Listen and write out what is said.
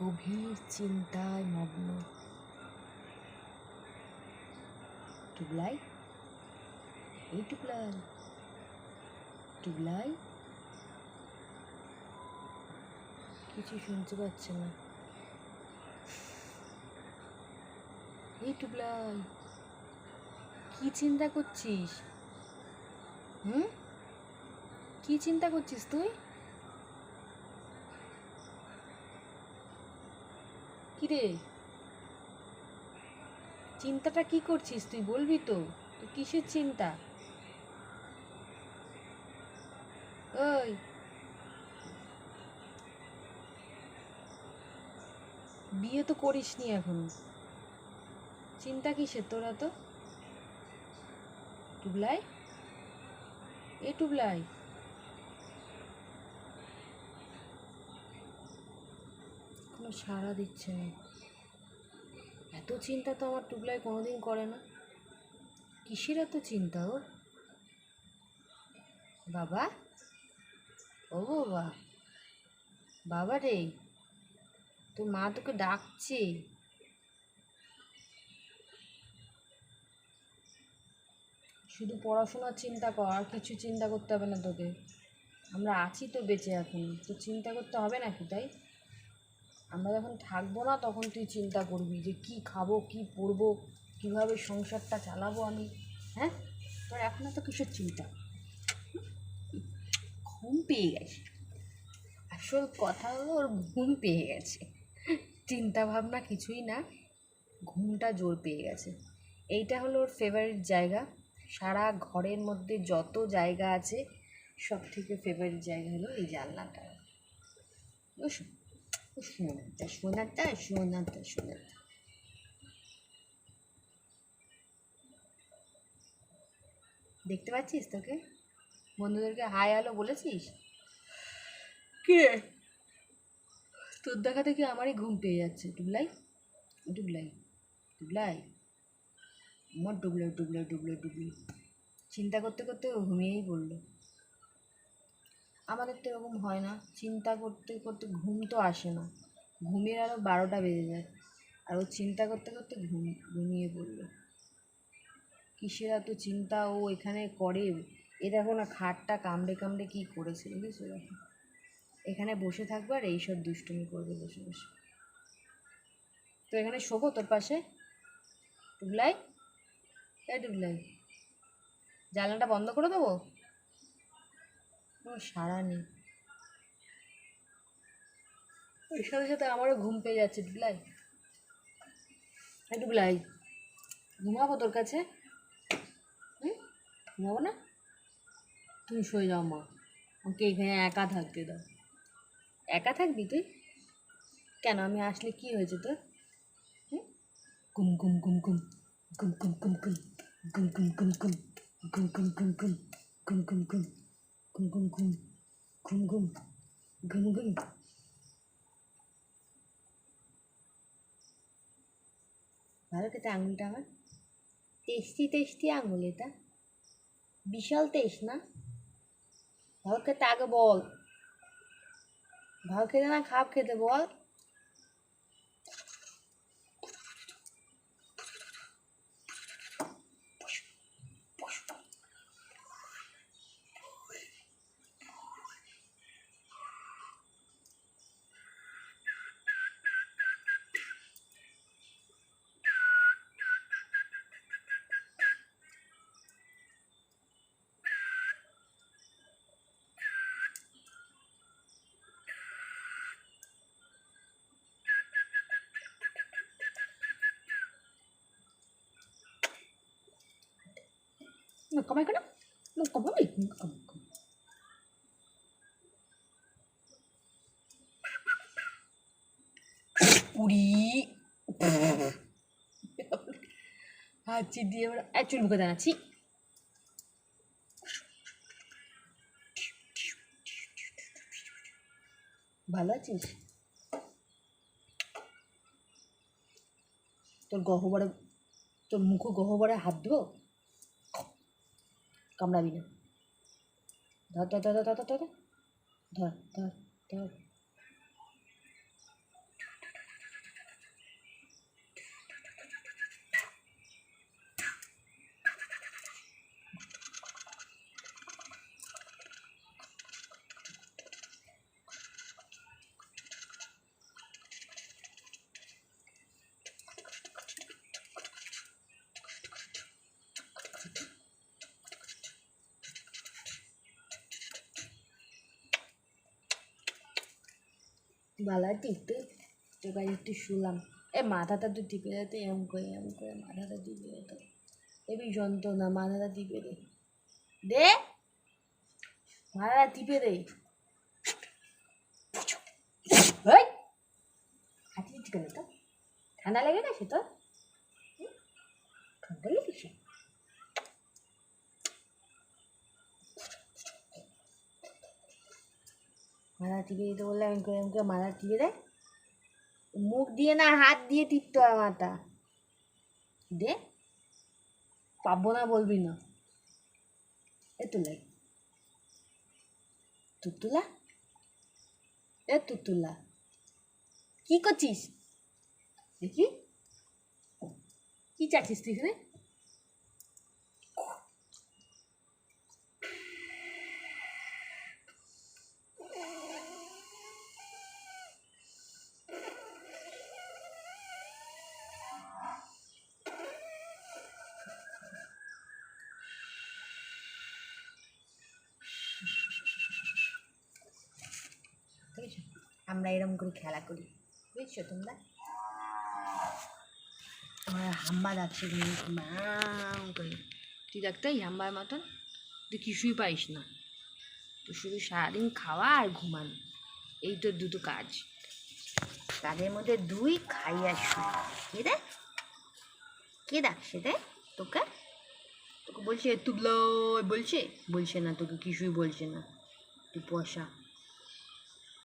গভীর চিন্তায় মগ্ন। টুবলাই? এই টুবলাই। টুবলাই? কিছু শুনতে পাচ্ছে না। এই টুবলাই, কি চিন্তা করছিস? হুম? কি চিন্তা করছিস তুই? কিরে? চিন্তাটা কি করছিস? তুই বলবি তো। তুই কিসের চিন্তা? ওই। বিয়ে তো করিসনি এখন। চিন্তা কিসের তোরা তো? টুবলাই? এ টুবলাই? কোনো সাড়া দিচ্ছে না। এত চিন্তা তো আমার টুবলাই কোনোদিন করে না। কিসের এত চিন্তা ওর? বাবা? ও বাবা। বাবা রে, তোর মা তোকে ডাকছে। শুধু পড়াশোনার চিন্তা কর, আর কিছু চিন্তা করতে হবে না তোকে। আমরা আছি তো বেঁচে এখন। তো চিন্তা করতে হবে নাকি তাই? আমরা যখন থাকব না, তখন তুই চিন্তা করবি যে কি খাব, কি পরবো, কীভাবে সংসারটা চালাবো আমি হ্যাঁ? তোর এখন তো কিসের চিন্তা? ঘুম পেয়ে গেছে। আসল কথা হলো ওর ঘুম পেয়ে গেছে। চিন্তা ভাবনা কিছুই না, ঘুমটা জোর পেয়ে গেছে। এইটা হলো ওর ফেভারিট জায়গা। সারা ঘরের মধ্যে যত জায়গা আছে সব থেকে ফেভারিট জায়গা হলো এই জানলাটা। বুঝছ? দেখতে পাচ্ছিস তোকে? বন্ধুদেরকে হাই হ্যালো বলেছিস? কে? তোর দেখা থেকে আমারই ঘুম পেয়ে যাচ্ছে ডুবলাই। ডুবলাই ডুবলাই। আমার ডুবলাই ডুবলাই ডুবলাই ডুবলাই। চিন্তা করতে করতে ঘুমিয়েই পড়ল। আমাদের তো এরকম হয় না। চিন্তা করতে করতে ঘুম তো আসে না। ঘুমের আরও বারোটা বেজে যায়। আর ও চিন্তা করতে করতে ঘুম, ঘুমিয়ে পড়ল। কিসের এত চিন্তা ও এখানে করে? এ দেখো না, খাটটা কামড়ে কামড়ে কী করেছে বুঝেছ? দেখো এখানে বসে থাকবে আর এইসব দুষ্টুমি করবে বসে বসে। তো এখানে শোবো তোর পাশে। টুবলাই। এ টুবলাই। জানলাটা বন্ধ করে দেবো? কোনো সাড়া নেই। ওই সাথে সাথে আমারও ঘুম পেয়ে যাচ্ছে টুবলাই এই টুবলাই ঘুমাবো তোর কাছে? হুম? ঘুমাবো না? তুমি শুয়ে যাও মা। ওকে এখানে একা থাকতে দাও। একা থাকবি তুই? কেন? আমি আসলে কি হয়েছে তোর? গুম গুম গুম গুম গুম গুম গুম গুম গুম গুম গুম গুম গুম গুম গুম গুম গুম গুম গুম ঘুম ঘুম ঘুম ঘুম ঘুম ঘুম ঘুম ভালো খেতে আঙুলটা আমার। টেস্টি টেস্টি আঙুল এটা। বিশাল টেস্ট না? ভালো খেতে আগে বল। ভালো খেতে না খাপ খেতে বল। Ngực como é que não? Não como bấm đi como. Puri. ভালো আছিস তোর গহ্বরে তোর মুখ গহবরে হাত দেবো કમળાવી લો ધર ધર ધર ધર ધર ધર ધર ધર. আছিস তুই তোকে একটু শুলাম। এ, মাথাটা তো টিপে দে তো এরম করে এম করে মাথাটা টিপে দে তো এবি যন্ত্রণা, মাথাটা টিপে দে। দে! মাথাটা টিপে দে। হাতি দিচ্ছি কেন তো। ঠান্ডা লেগে গেছে তোর? হুম? ঠান্ডা লেগেছে? মাথা টিপে দিতে বললে আমি করে করে মাথা টিপে দেয় মুখ দিয়ে না, হাত দিয়ে টিপতে হয় মাথা। দে। পাবো না বলবি না। এ তুলে। তুতুলা? এ তুতুলা। কি করছিস? দেখি। কি চাচ্ছিস তুই এখানে? আমরা এরকম করে খেলা করি। বুঝছ তোমরা? আমার হাম্বা ম্যাও করে। তুই দেখতে হাম্বার মতন? তুই কিছুই পাইস না। তুই শুধু সারাদিন খাওয়া আর ঘুমানো। এই তোর দুটো কাজ। তাদের মধ্যে দুই খাই আর কে দেখ? কে ডাকছে রে তোকে? তোকে বলছে তুবলো বলছে? বলছে না, তোকে কিছুই বলছে না। তুই পয়সা